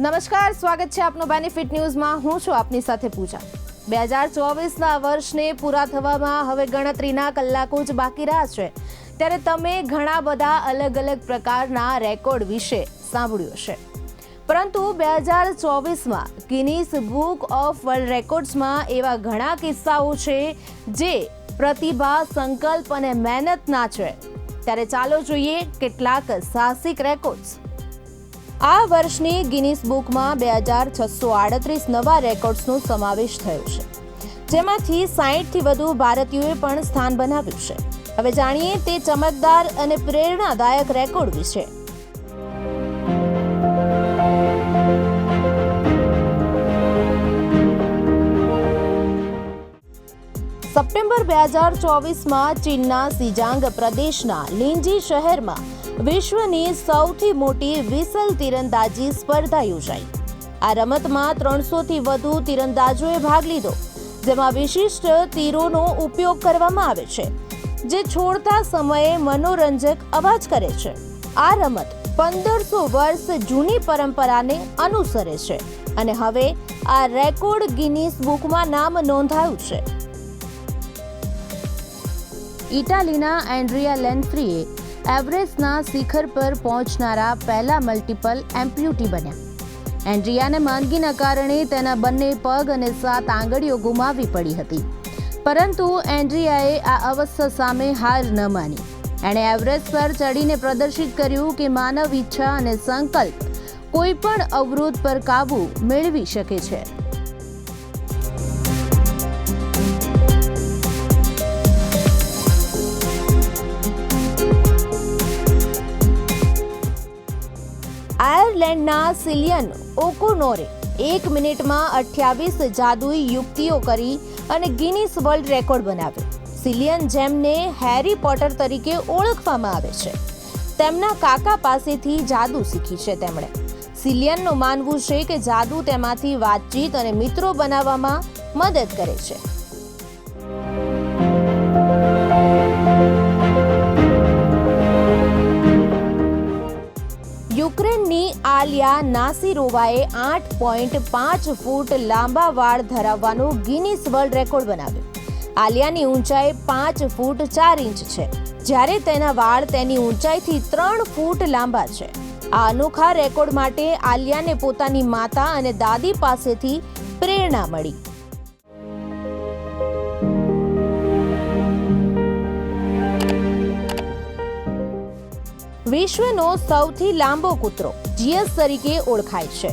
નમસ્કાર, સ્વાગત છે આપનો બેનિફિટ ન્યૂઝમાં હું છું આપની સાથે પૂજા. બે હજાર ચોવીસના વર્ષને પૂરા થવામાં હવે ગણતરીના કલાકો જ બાકી રહ્યા છે. ત્યારે તમે ઘણા બધા અલગ અલગ પ્રકારના રેકોર્ડ વિશે સાંભળ્યું હશે. પરંતુ બે હજાર ચોવીસમાં ગિનીસ બુક ઓફ વર્લ્ડ રેકોર્ડ્સમાં એવા ઘણા કિસ્સાઓ છે જે પ્રતિભા, સંકલ્પ અને મહેનતના છે. ત્યારે ચાલો જોઈએ કેટલાક સાહસિક રેકોર્ડ્સ. આ વર્ષની ગિનિસ બુકમાં બે હજાર છસો આડત્રીસ નવા રેકોર્ડ્સનો સમાવેશ થયો છે. જેમાંથી સાહીઠથી વધુ ભારતીયોએ પણ સ્થાન બનાવ્યું છે. હવે જાણીએ તે ચમકદાર અને પ્રેરણાદાયક રેકોર્ડ વિશે. બે હજાર ચોવીસમાં ચીનના સિજાંગ પ્રદેશના લિંજી શહેરમાં વિશ્વની સૌથી મોટી વિસલ તીરંદાજી સ્પર્ધા યોજાઈ. આ રમતમાં ત્રણસોથી વધુ તીરંદાજોએ ભાગ લીધો, જેમાં વિશિષ્ટ તીરોનો ઉપયોગ કરવામાં આવે છે, જે છોડતા સમયે મનોરંજક અવાજ કરે છે. આ રમત પંદરસો વર્ષ જૂની પરંપરાને અનુસરે છે અને હવે આ રેકોર્ડ ગિનિસ બુકમાં નામ નોંધાયું છે. ઇટાલીના એન્ડ્રિયા લેન્ફ્રીએ એવરેસ્ટના શિખર પર પહોંચનારા પહેલા મલ્ટિપલ એમ્પ્યુટી બન્યા. એન્ડ્રિયાને માંદગીના કારણે તેના બંને પગ અને સાત આંગળીઓ ગુમાવી પડી હતી. પરંતુ એન્ડ્રિયાએ આ અવસ્થા સામે હાર ન માની. એણે એવરેસ્ટ પર ચડીને પ્રદર્શિત કર્યું કે માનવ ઈચ્છા અને સંકલ્પ કોઈ પણ અવરોધ પર કાબૂ મેળવી શકે છે. આયર્લેન્ડના સિલિયન ઓકોનોરે એક મિનિટમાં અઠ્યાવીસ જાદુઈ યુક્તિઓ કરી અને ગિનિસ વર્લ્ડ રેકોર્ડ બનાવ્યો. સિલિયન જેમને હેરી પોટર તરીકે ઓળખવામાં આવે છે. તેમના કાકા પાસેથી જાદુ શીખી છે તેમણે. સિલિયનનું માનવું છે કે જાદુ તેમાંથી વાતચીત અને મિત્રો બનાવવામાં મદદ કરે છે. યુક્રેનની આલિયા નાસીરોવાએ આઠ પોઈન્ટ પાંચ ફૂટ લાંબા વાળ ધરાવવાનો ગિનિસ વર્લ્ડ રેકોર્ડ બનાવ્યો. આલિયાની ઊંચાઈ પાંચ ફૂટ ચાર ઇંચ છે. જ્યારે તેના વાળ તેની ઊંચાઈથી ત્રણ ફૂટ લાંબા છે. આ અનોખા રેકોર્ડ માટે આલિયાને પોતાની માતા અને દાદી પાસેથી પ્રેરણા મળી. વિશ્વનો સૌથી લાંબો કૂતરો જીએસ તરીકે ઓળખાય છે,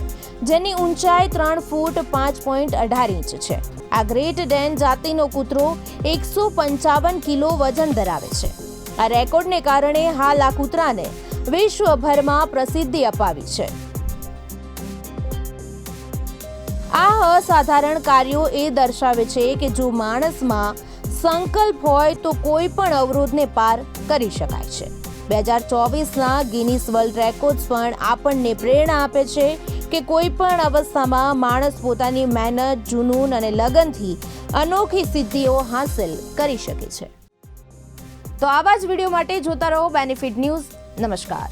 જેની ઊંચાઈ ત્રણ ફૂટ પાંચ પોઈન્ટ અઢાર ઇંચ છે. આ ગ્રેટ ડેન જાતિનો કૂતરો એકસો પંચાવન કિલો વજન ધરાવે છે. આ રેકોર્ડને કારણે હાલ આ કૂતરાને વિશ્વભરમાં પ્રસિદ્ધિ અપાવી છે. આ અસાધારણ કાર્યો એ દર્શાવે છે કે જો માણસમાં સંકલ્પ હોય તો કોઈ પણ અવરોધને પાર કરી શકાય છે. બે હજાર ચોવીસના ગિનિસ વર્લ્ડ રેકોર્ડ્સ પણ આપણને પ્રેરણા આપે છે કે કોઈ પણ અવસ્થામાં માણસ પોતાની મહેનત, જુનૂન અને લગનથી અનોખી સિદ્ધિઓ હાંસલ કરી શકે છે. તો આવા જ વીડિયો માટે જોતા રહો બેનિફિટ ન્યૂઝ નમસ્કાર.